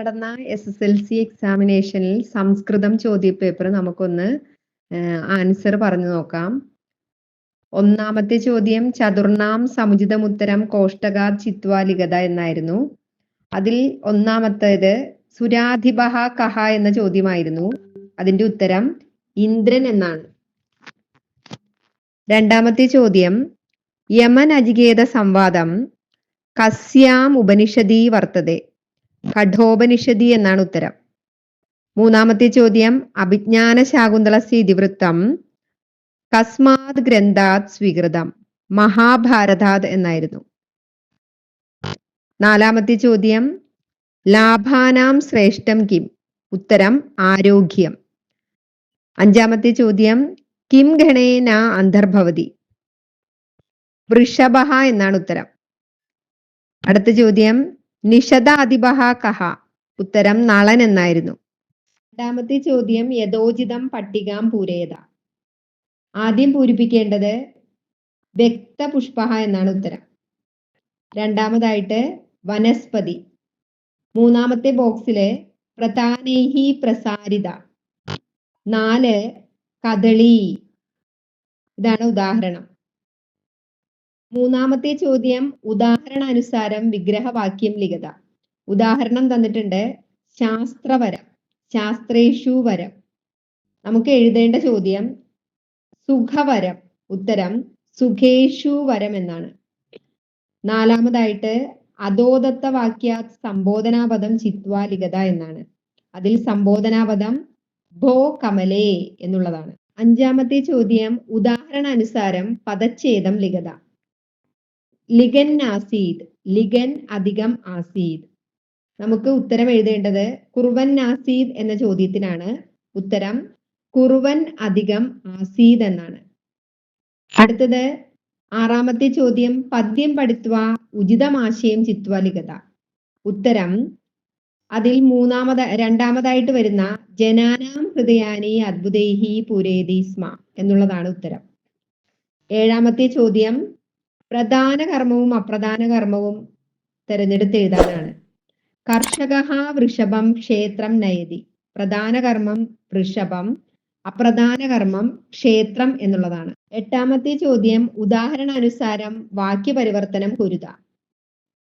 നടന്ന S S L C എക്സാമിനേഷനിൽ സംസ്കൃതം ചോദ്യപേപ്പർ നമുക്കൊന്ന് ആൻസർ പറഞ്ഞു നോക്കാം. ഒന്നാമത്തെ ചോദ്യം ചതുർണാം സമുചിതമുത്തരം കോഷ്ടക ചിത്വാലികത എന്നായിരുന്നു. അതിൽ ഒന്നാമത്തേത് സുരാധിപഹ കഹ എന്ന ചോദ്യമായിരുന്നു. അതിന്റെ ഉത്തരം ഇന്ദ്രൻ എന്നാണ്. രണ്ടാമത്തെ ചോദ്യം യമൻ അജികേത സംവാദം കസ്യാം ഉപനിഷദി വർത്തതെ. കഠോപനിഷദി എന്നാണ് ഉത്തരം. മൂന്നാമത്തെ ചോദ്യം അഭിജ്ഞാന ശാകുന്തള ഇതിവൃത്തം കസ്മാത് ഗ്രന്ഥാത് സ്വീകൃതം മഹാഭാരതാത് എന്നായിരുന്നു. നാലാമത്തെ ചോദ്യം ലാഭാനാം ശ്രേഷ്ഠം കിം? ഉത്തരം ആരോഗ്യം. അഞ്ചാമത്തെ ചോദ്യം കിം ഗണേന അന്തർഭവതി? വൃഷഭ എന്നാണ് ഉത്തരം. അടുത്ത ചോദ്യം നിഷദാധിപഹ കഹ ഉത്തരം നളൻ എന്നായിരുന്നു രണ്ടാമത്തെ ചോദ്യം യഥോചിതം പട്ടികാം പൂരേത. ആദ്യം പൂരിപ്പിക്കേണ്ടത് വ്യക്തപുഷ്പ എന്നാണ് ഉത്തരം. രണ്ടാമതായിട്ട് വനസ്പതി. മൂന്നാമത്തെ ബോക്സിൽ പ്രധാനേഹി പ്രസാരിത. നാല് കദളി. ഇതാണ് ഉദാഹരണം. മൂന്നാമത്തെ ചോദ്യം ഉദാഹരണ അനുസാരം വിഗ്രഹവാക്യം ലിഖിത. ഉദാഹരണം തന്നിട്ടുണ്ട് ശാസ്ത്രവരം ശാസ്ത്രേഷു വരം. നമുക്ക് എഴുതേണ്ട ചോദ്യം സുഖവരം ഉത്തരം സുഖേഷു വരം എന്നാണ്. നാലാമതായിട്ട് അധോദത്ത വാക്യ സംബോധനാപദം ചിത്വാ ലിഖത എന്നാണ്. അതിൽ സംബോധനാപദം ഭോ കമലേ എന്നുള്ളതാണ്. അഞ്ചാമത്തെ ചോദ്യം ഉദാഹരണ അനുസാരം പദച്ഛേദം ലിഖിത. ലിഗൻ ആസീദ് ലിഗൻ അധികം ആസീദ്. നമുക്ക് ഉത്തരം എഴുതേണ്ടത് കുറുവൻ നാസീദ് എന്ന ചോദ്യത്തിനാണ്. ഉത്തരം കുറുവൻ അധികം ആസീദ് എന്നാണ്. അടുത്തത് ആറാമത്തെ ചോദ്യം പദ്യം പഠിത്വ ഉചിതമാശയം ചിത്വ ലിഖത. ഉത്തരം അതിൽ മൂന്നാമത് രണ്ടാമതായിട്ട് വരുന്ന ജനാനാം ഹൃദയാനി അദ്ഭുതൈഹി പുരേതി സ്മ എന്നുള്ളതാണ് ഉത്തരം. ഏഴാമത്തെ ചോദ്യം പ്രധാന കർമ്മവും അപ്രധാന കർമ്മവും തിരഞ്ഞെടുത്ത് എഴുതാനാണ്. കർഷക വൃഷഭം ക്ഷേത്രം നയതി. പ്രധാന കർമ്മം വൃഷഭം അപ്രധാന കർമ്മം ക്ഷേത്രം എന്നുള്ളതാണ്. എട്ടാമത്തെ ചോദ്യം ഉദാഹരണാനുസാരം വാക്യപരിവർത്തനം കുരുത.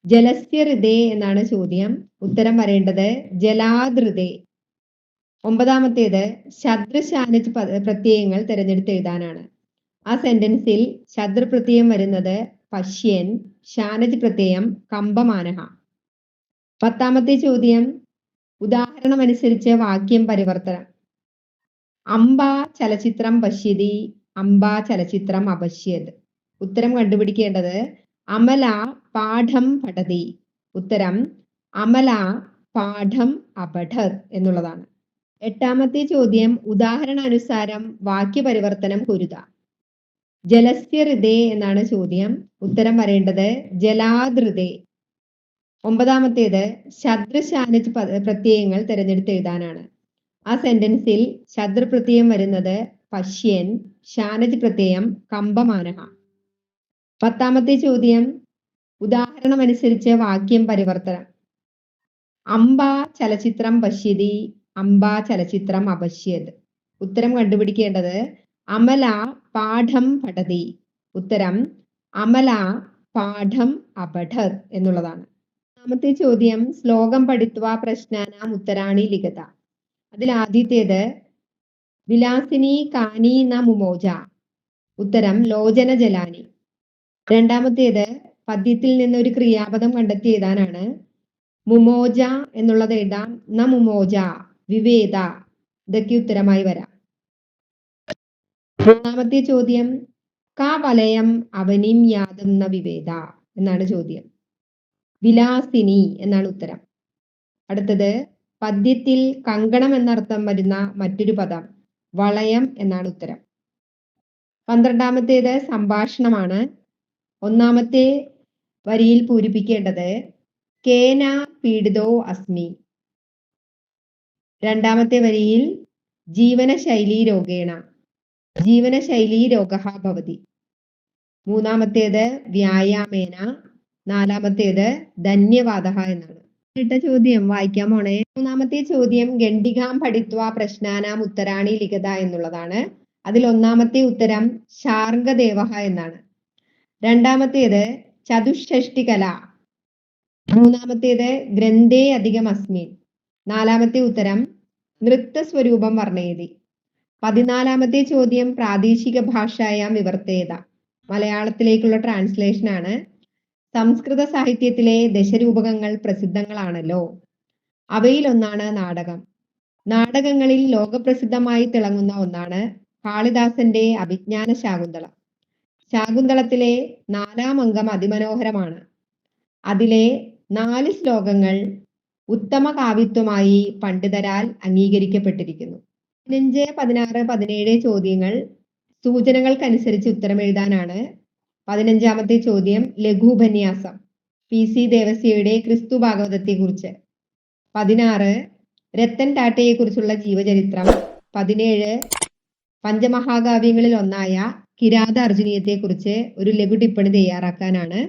ജലസ്യ ഹൃദേ എന്നാണ് ചോദ്യം. ഉത്തരം വരേണ്ടത് ജലാദൃതേ. ഒമ്പതാമത്തേത് ശദ്രശാന പ്രത്യയങ്ങൾ തിരഞ്ഞെടുത്ത് എഴുതാനാണ്. ആ സെന്റൻസിൽ ശത്രുപ്രത്യയം വരുന്നത് പശ്യൻ ഷാനജ് പ്രത്യയം കമ്പമാനഹ. പത്താമത്തെ ചോദ്യം ഉദാഹരണം അനുസരിച്ച് വാക്യം പരിവർത്തനം. അംബ ചലച്ചിത്രം പശ്യതി അംബ ചലച്ചിത്രം അപശ്യത്. ഉത്തരം കണ്ടുപിടിക്കേണ്ടത് അമല പാഠം പഠതി. ഉത്തരം അമല പാഠം അപഠത് എന്നുള്ളതാണ്. എട്ടാമത്തെ ചോദ്യം ഉദാഹരണ അനുസാരം വാക്യപരിവർത്തനം കുരുത. ജലസ്യ ഹൃദേ എന്നാണ് ചോദ്യം. ഉത്തരം വരേണ്ടത് ജലാദൃതേ. ഒമ്പതാമത്തേത് ശത്രുശാനജ് പ്രത്യയങ്ങൾ തിരഞ്ഞെടുത്ത് എഴുതാനാണ്. ആ സെന്റൻസിൽ ശത്രു പ്രത്യയം വരുന്നത് പശ്യൻ ഷാനജ് പ്രത്യയം കമ്പമാനഹ. പത്താമത്തെ ചോദ്യം ഉദാഹരണം അനുസരിച്ച് വാക്യം പരിവർത്തനം. അംബ ചലച്ചിത്രം പശ്യതി അംബ ചലച്ചിത്രം അപശ്യത്. ഉത്തരം കണ്ടുപിടിക്കേണ്ടത് അമല പാഠം പഠതി. ഉത്തരം അമല പാഠം അപഠത് എന്നുള്ളതാണ്. ഒന്നാമത്തെ ചോദ്യം ശ്ലോകം പഠിത്വ പ്രശ്നാനാം ഉത്തരാണി ലിഖിത. അതിൽ ആദ്യത്തേത് വിലാസിനി കാനി ന മുമോജ. ഉത്തരം ലോചന ജലാനി. രണ്ടാമത്തേത് പദ്യത്തിൽ നിന്ന് ഒരു ക്രിയാപദം കണ്ടെത്തി എഴുതാനാണ്. മുമോജ എന്നുള്ളത് എഴുതാം ന മുമോജ വിവേദ. ഇതൊക്കെ ഉത്തരമായി വരാം. മൂന്നാമത്തെ ചോദ്യം കാ വലയം അവനിം യാതുന്ന വിവേദ എന്നാണ് ചോദ്യം. വിലാസിനി എന്നാണ് ഉത്തരം. അടുത്തത് പദ്യത്തിൽ കങ്കണം എന്നർത്ഥം വരുന്ന മറ്റൊരു പദം വളയം എന്നാണ് ഉത്തരം. പന്ത്രണ്ടാമത്തേത് സംഭാഷണമാണ്. ഒന്നാമത്തെ വരിയിൽ പൂരിപ്പിക്കേണ്ടത് കേന പീഡിതോ അസ്മി. രണ്ടാമത്തെ വരിയിൽ ജീവനശൈലി രോഗേണ. ജീവനശൈലീ രോഗ ഭവതി. മൂന്നാമത്തേത് വ്യായാമേന നാലാമത്തേത് ധന്യവാദ എന്നാണ്. ഇട്ട ചോദ്യം വായിക്കാൻ പോണേ മൂന്നാമത്തെ ചോദ്യം ഗണ്ഡികാം പഠിത്വ പ്രശ്നാനാം ഉത്തരാണി ലിഖിത എന്നുള്ളതാണ്. അതിൽ ഒന്നാമത്തെ ഉത്തരം ശാർഗദേവ എന്നാണ്. രണ്ടാമത്തേത് ചതുഷ്ഷഷ്ടി കല. മൂന്നാമത്തേത് ഗ്രന്ഥേ അധികം അസ്മിൻ നാലാമത്തെ ഉത്തരം നൃത്ത സ്വരൂപം വർണയതി. പതിനാലാമത്തെ ചോദ്യം പ്രാദേശിക ഭാഷായാം വിവർത്തേത മലയാളത്തിലേക്കുള്ള ട്രാൻസ്ലേഷൻ ആണ്. സംസ്കൃത സാഹിത്യത്തിലെ ദശരൂപകങ്ങൾ പ്രസിദ്ധങ്ങളാണല്ലോ. അവയിലൊന്നാണ് നാടകം. നാടകങ്ങളിൽ ലോകപ്രസിദ്ധമായി തിളങ്ങുന്ന ഒന്നാണ് കാളിദാസന്റെ അഭിജ്ഞാന ശാകുന്തളം. ശാകുന്തളത്തിലെ നാലാം അംഗം അതിമനോഹരമാണ്. അതിലെ നാല് ശ്ലോകങ്ങൾ ഉത്തമ കാവ്യത്വമായി പണ്ഡിതരാൽ അംഗീകരിക്കപ്പെട്ടിരിക്കുന്നു. പതിനഞ്ച് പതിനാറ് പതിനേഴ് ചോദ്യങ്ങൾ സൂചനകൾക്കനുസരിച്ച് ഉത്തരം എഴുതാനാണ്. പതിനഞ്ചാമത്തെ ചോദ്യം ലഘുപന്യാസം. പി. സി. ദേവസ്യയുടെ ക്രിസ്തു ഭാഗവതത്തെ കുറിച്ച് പതിനാറ് രത്തൻ ടാറ്റയെ കുറിച്ചുള്ള ജീവചരിത്രം. പതിനേഴ് പഞ്ചമഹാകാവ്യങ്ങളിൽ ഒന്നായ കിരാത അർജുനീയത്തെ കുറിച്ച് ഒരു ലഘു ടിപ്പണി തയ്യാറാക്കാനാണ്.